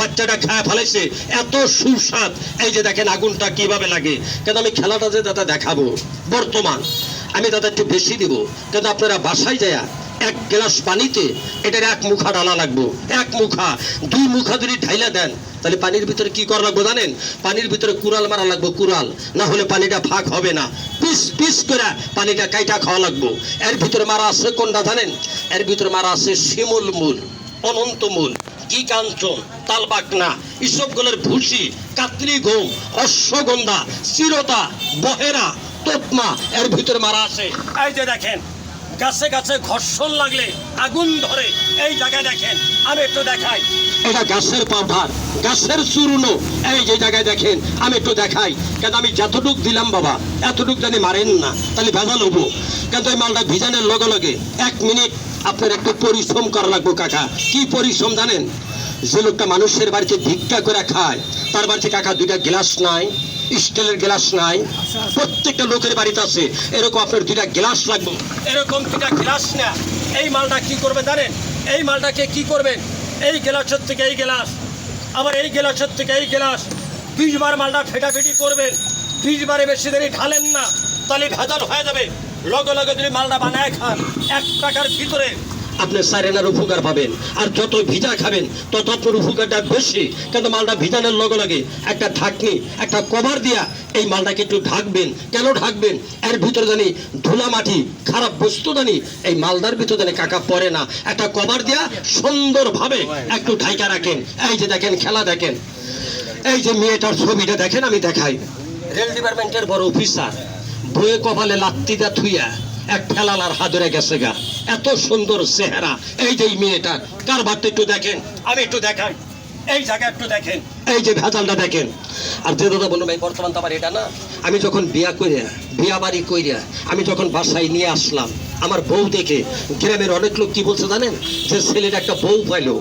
বাচ্চাটা খায় ফেলেছে, এত সুস্বাদ। এই যে দেখেন আগুনটা কীভাবে লাগে। কেন আমি খেলাটা যে দাদা দেখাবো? বর্তমান। আমি দাদা একটু বেশি দিব। কিন্তু আপনারা বাসায় যায় এক গ্লাস পানিতে এটার এক মুখা ডালা লাগবো। এক মুখা। দুই মুখা যদি ঢাইলা দেন, তাহলে পানির ভিতরে কি করা লাগবো জানেন? পানির ভিতরে কুড়াল মারা লাগবো, কুড়াল। না হলে পানিটা ফাঁক হবে না। পিস পিস করে পানিটা কাইটা খাওয়া লাগবো। এর ভিতরে মারা আছে কোনটা জানেন? এর ভিতরে মারা আছে শিমুল মূল, অনন্ত মূল। কি কাঞ্চন তালবাকনা ইসবগুলোর ভুসি কাতলি ঘুম অশ্বগন্ধা চিরতা বহেরা তোপমা এর ভিতরে মারা আছে। এই যে দেখেন গাছে গাছে ঘর্ষণ লাগলে আগুন ধরে এই জায়গায় দেখেন আমি একটু দেখাই। এটা গাছের পাভার গাছের চূর্ণ এই যে জায়গায় দেখেন আমি একটু দেখাই। কেন আমি যতটুক দিলাম বাবা এতটুক জানি মারেন না তাহলে ভেজাল হব। কিন্তু এই মালটা ভিজানের লগে লগে এক মিনিট আপনার একটু পরিশ্রম করা লাগবো, কাকা। কি পরিশ্রম জানেন? যে লোকটা মানুষের বাড়িতে ভিক্ষা করে খায়, তার বাড়িতে কাকা দুইটা গ্লাস নাই, স্টিলের গ্লাস নাই, প্রত্যেকটা লোকের বাড়িতে আছে। এরকম আপনার দুইটা গ্লাস লাগবে। এরকম দুইটা গ্লাস না। এই মালটা কি করবে জানেন? এই মালটাকে কি করবেন এই গ্লাসের থেকে এই গ্লাস, আবার এই গ্লাসের থেকে এই গ্লাস। বিশ বার মালটা ফেটাফেটি করবেন। বিশ বারে বেশি দেরি ঢালেন না, তাহলে ভেজাল হয়ে যাবে। লগে লগে যদি মালটা বানায় খান। এক টাকার ভিতরে। আপনি সাইরেনার উপকার পাবেন। আর যত ভিজা খাবেন, তত আপনার উপকারটা বেশি। কিন্তু মালটা ভিজানোর লগে লগে একটা ঢাকনি, একটা কভার দিয়া এই মালটাকে একটু ঢাকবেন। কেন ঢাকবেন? এর ভিতরে জানি ধুলা মাটি, খারাপ বস্তু জানি। এই মালদার ভিতরে জানি কাকা পড়ে না। একটা কভার দিয়া সুন্দরভাবে একটু ঢাইকা রাখেন। এই যে দেখেন, খেলা দেখেন। এই যে মেয়েটার ছবিটা দেখেন, আমি দেখাই। রেল ডিপার্টমেন্টের বড় অফিসার বয়ে কপালে লাত্তিটা থুইয়া এক ফেলালার হাদরে গেছে গা। এত সুন্দর চেহারা। এই যে মেয়েটার কার বাড়তে একটু দেখেন? আমি একটু দেখাই। এই জায়গা একটু দেখেন। এই যে ভেজালটা দেখেন। আর যে দাদা বলল ভাই বর্তমান তো আমার এটা না। আমি যখন বিয়া কইরা বিয়া বাড়ি কইরা আমি যখন বাসায় নিয়ে আসলাম আমার বউ দেখে গ্রামের অনেক লোক কি বলছে জানেন? যে ছেলেটা একটা বউ পাইলো।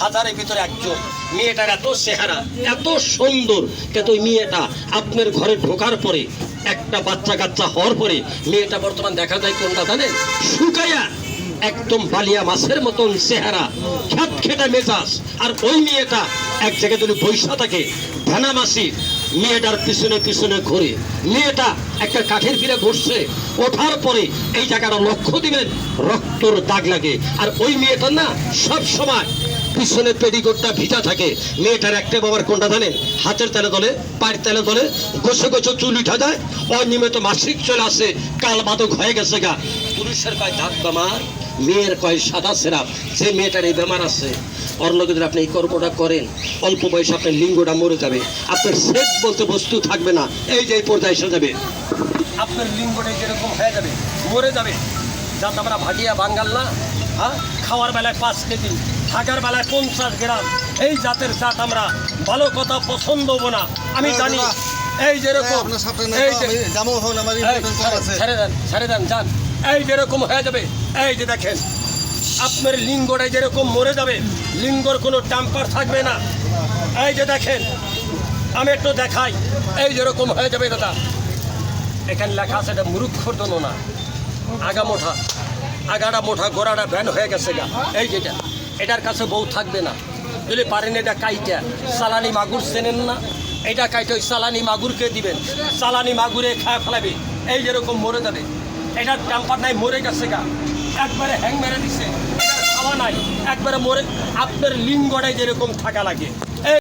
হাজারের ভিতরে একজন। মেয়েটার এত চেহারা এত সুন্দর। কিন্তু ওই মেয়েটা আপনার ঘরে ঢোকার পরে একটা বাচ্চা কাচ্চা হওয়ার পরে মেয়েটা বর্তমান দেখা যায় কোনটা জানেন? শুকাইয়া একদম বালিয়া মাছের মতন চেহারা খেট খেটা মেজাজ। আর ওই মেয়েটা এক জায়গায় যদি বৈশা থাকে ধানা মাসি মেয়েটার পিছনে পিছনে ঘুরে। মেয়েটা একটা কাঠের ফিরে ঘুরছে, ওঠার পরে এই জায়গাটা লক্ষ্য দিবেন, রক্তর দাগ লাগে। আর ওই মেয়েটার না সব সময় পিছনে পেডিকোটটা ভিজা থাকে। মেয়েটার একটা বাবার কোনটা জানেন হাতের তেলে দলে, পায়ের তেলে দলে, গোছে গোছে চুল উঠা যায়। অনিয়মিত মাসিক চলে আসে, কাল বাদক হয়ে গেছে গা। পুরুষের কয় দাঁত বেমার মেয়ের কয় সাদা সেরাপ যে মেয়েটার এই বেমার আছে যদি আপনি এই কর্মটা করেন, অল্প বয়সে আপনার লিঙ্গটা মরে যাবে। আপনার সেট বলতে বস্তু থাকবে না। এই যে এই পর্যায়ে এসে যাবে। আপনার লিঙ্গটা যেরকম হয়ে যাবে, মরে যাবে। যাতে আমরা ভাগিয়া বাঙ্গাল না হ্যাঁ? খাওয়ার বেলায় পাঁচ কেজি থাকার বেলায় পঞ্চাশ গ্রাম। এই জাতের জাত আমরা ভালো কথা পছন্দ হব না। আমি জানি এই যেরকম সাথে এই ছেড়ে- দেন ছেড়ে দেন যান। এই যেরকম হয়ে যাবে এই যে দেখেন আপনার লিঙ্গটা যেরকম মরে যাবে লিঙ্গর কোনো টাম্পার থাকবে না। এই যে দেখেন আমি একটু দেখাই এই যেরকম হয়ে যাবে দাদা। এখানে লেখা আছে এটা মুরুক্ষর জন্য না আগা মোঠা আগাটা মোঠা গোড়াটা ব্যান হয়ে গেছে গা। এই যেটা এটার কাছে বউ থাকবে না। যদি পারেন এটা কাইটা। সালানি মাগুর চেনেন না? এটা কাইটা ওই সালানি মাগুরকে দিবেন। সালানি মাগুরে খায় ফেলাবে। এই যেরকম মরে যাবে। এটার টেম্পার নাই, মরে গেছে গা। একবারে হ্যাং মেরে দিছে। খাওয়া নাই। একবারে মরে আপনার লিঙ্গটাই যেরকম থাকা লাগে।